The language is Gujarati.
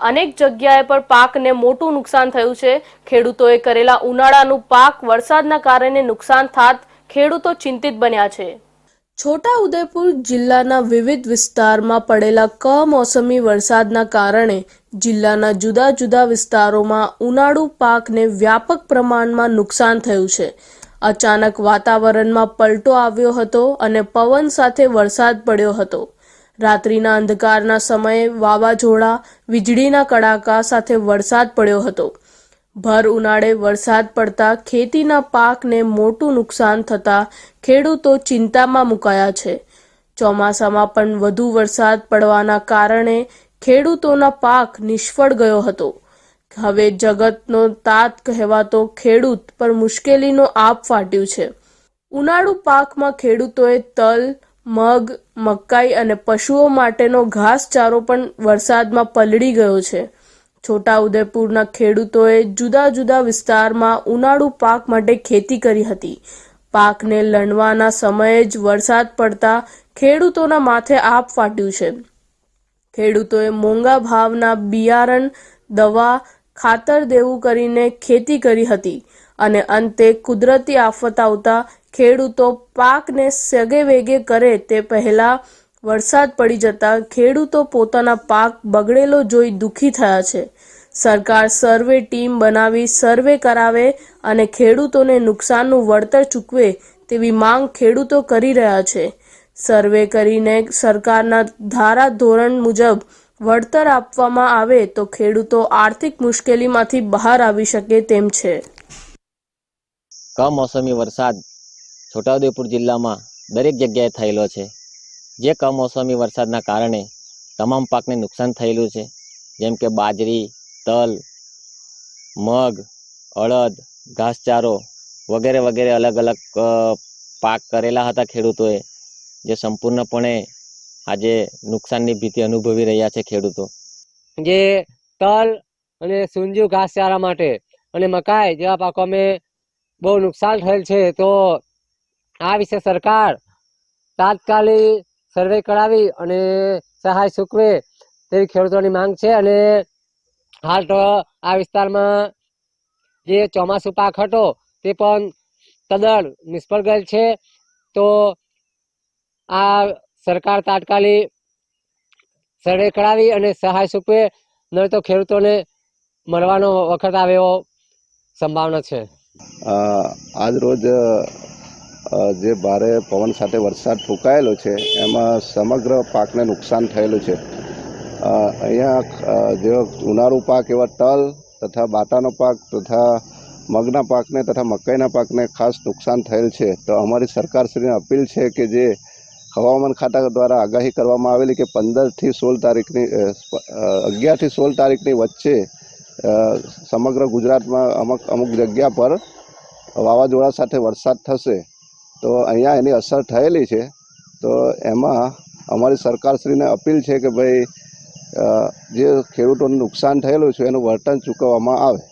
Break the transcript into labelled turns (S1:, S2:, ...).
S1: અનેક જગ્યાએ પર પાકને મોટું નુકસાન થયું છે. ખેડૂતોએ કરેલા ઉનાળાનું પાક વરસાદના કારણે નુકસાન થાત, ખેડૂતો ચિંતિત બન્યા છે. છોટા ઉદેપુર જિલ્લાના વિવિધ વિસ્તારમાં પડેલા કમોસમી વરસાદના કારણે જિલ્લાના જુદા જુદા વિસ્તારોમાં ઉનાળુ પાકને વ્યાપક પ્રમાણમાં નુકસાન થયું છે. અચાનક વાતાવરણમાં પલટો આવ્યો હતો અને પવન સાથે વરસાદ પડ્યો હતો. રાત્રિના અંધકારના સમયે વાવાઝોડા, વીજળીના કડાકા સાથે વરસાદ પડ્યો હતો. ભર ઉનાળે વરસાદ પડતા ખેતીના પાકને મોટું નુકસાન થતા ખેડૂતો ચિંતામાં મુકાયા છે. ચોમાસામાં પણ વધુ વરસાદ પડવાના કારણે ખેડૂતોના પાક નિષ્ફળ ગયો હતો. હવે જગતનો તાત કહેવાતો ખેડૂત પર મુશ્કેલીનો આપ ફાટ્યું છે. ઉનાળુ પાકમાં ખેડૂતોએ તલ મગ, મકાઈ અને પશુઓ માટેનો ઘાસચારો પણ વરસાદમાં પલળી ગયો છે. છોટાઉદેપુરના ખેડૂતોએ જુદા જુદા વિસ્તારમાં ઉનાળુ પાક માટે ખેતી કરી હતી. પાકને લણવાના સમયે જ વરસાદ પડતા ખેડૂતોના માથે આપ ફાટ્યું છે. ખેડૂતોએ મોંઘા ભાવના બિયારણ, દવા, ખાતર દેવું કરીને ખેતી કરી હતી. અને અંતે કુદરતી આફત આવતા ખેડૂતો પાકને સગે વેગે કરે તે પહેલા વરસાદ પડી જતા ખેડૂતો પોતાના પાક બગડેલો જોઈ દુઃખી થયા છે. સરકાર સર્વે ટીમ બનાવી સર્વે કરાવે અને ખેડૂતોને નુકસાનનું વળતર ચૂકવે તેવી માંગ ખેડૂતો કરી રહ્યા છે. સર્વે કરીને સરકારના ધારા ધોરણ મુજબ વળતર આપવામાં આવે તો ખેડૂતો આર્થિક મુશ્કેલીમાંથી બહાર આવી શકે તેમ છે.
S2: કમોસમી વરસાદ છોટાઉદેપુર જિલ્લામાં દરેક જગ્યાએ થયેલો છે. જે કમોસમી વરસાદના કારણે તમામ પાકને નુકસાન થયેલું છે. જેમ કે બાજરી, તલ, મગ, અડદ, ઘાસચારો વગેરે વગેરે અલગ અલગ પાક કરેલા હતા ખેડૂતોએ, જે સંપૂર્ણપણે આજે નુકસાનની ભીતિ અનુભવી રહ્યા છે ખેડૂતો.
S3: જે તલ અને સુંજુ ઘાસચારા માટે અને મકાઈ જેવા પાકો અમે બહુ નુકસાન થયેલ છે. તો આ વિશે સરકાર તાત્કાલિક સર્વે કરાવી અને સહાય ચૂકવે તેવી ખેડૂતોની માંગ છે. અને હાલ તો આ વિસ્તારમાં જે ચોમાસું પાક હતો તે પણ તદ્દન નિષ્ફળ ગયેલ છે. તો આ સરકાર તાત્કાલિક સર્વે કરાવી અને સહાય ચૂકવે નહીં તો ખેડૂતોને મરવાનો વખત આવે એવો સંભાવના છે.
S4: આજ રોજ જે ભારે પવન સાથે વરસાદ ફૂંકાયેલો છે એમાં સમગ્ર પાકને નુકસાન થયેલું છે. અહીંયા અ, જે ઉનાળુ પાક એવા તલ તથા બાટાનો પાક તથા મગના પાકને તથા મકાઈના પાકને ખાસ નુકસાન થયેલ છે. તો અમારી સરકારશ્રીને અપીલ છે કે જે હવામાન ખાતા દ્વારા આગાહી કરવામાં આવેલી કે પંદરથી સોળ તારીખની અગિયારથી સોળ તારીખની વચ્ચે સમગ્ર ગુજરાતમાં અમુક અમુક જગ્યા પર વાવાઝોડા સાથે વરસાદ થશે, તો અહીંયા એની અસર થયેલી છે. તો એમાં અમારી સરકારશ્રીને અપીલ છે કે ભાઈ જે ખેડૂતોને નુકસાન થયેલું છે, એનું વળતર ચૂકવવામાં આવે.